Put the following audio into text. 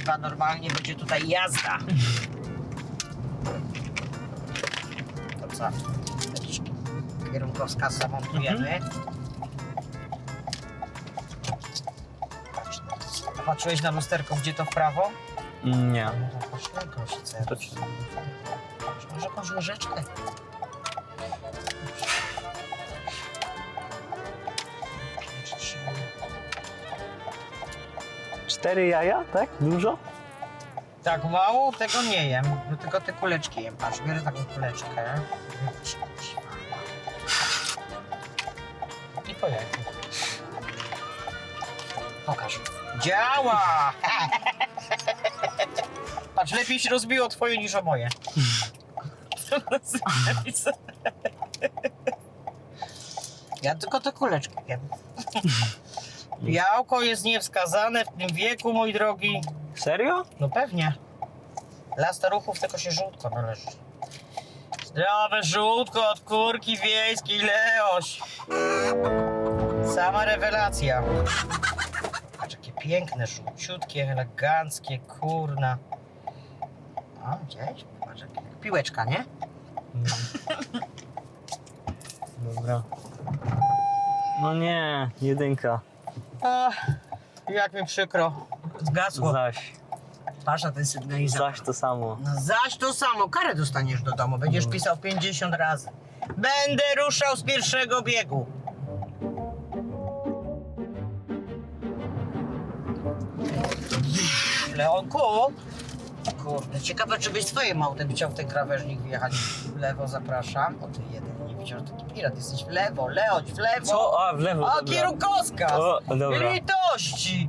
piwa normalnie, będzie tutaj jazda. To co? Jakiś kierunkowskaz zamontujemy. A Patrzyłeś na lusterko, gdzie to w prawo? Nie. No to ci- Może jakąś łyżeczkę? Cztery jaja, tak? Dużo? Tak mało tego nie jem, no tylko te kuleczki jem. Patrz, biorę taką kuleczkę. I po jajku. Pokaż. Działa! Patrz, lepiej się rozbiło twoje niż o moje. Ja tylko te kuleczki jem. Białko jest niewskazane w tym wieku, mój drogi. Serio? No pewnie. Dla staruchów tylko się żółtko należy. Zdrowe żółtko od kurki wiejskiej Leoś. Sama rewelacja. Patrz, jakie piękne, żółciutkie, eleganckie, kurna. O, gdzieś? Patrz, jak jak piłeczka, nie? Dobra. No nie, jedynka. Ach, jak mi przykro. Zgasło. Zaś. Patrz na ten sygnalizator. Zaś to samo. No zaś to samo, karę dostaniesz do domu, będziesz pisał 50 razy. Będę ruszał z pierwszego biegu. Leonku, kurde, ciekawe czy byś swoim autem chciał w ten krawężnik wjechać w lewo, zapraszam. O ty jeden nie widział, że taki pirat jesteś w lewo, Leoć, w lewo. Co? A, w lewo. O, dobra. kierunkowskaz! O, dobra. Litości!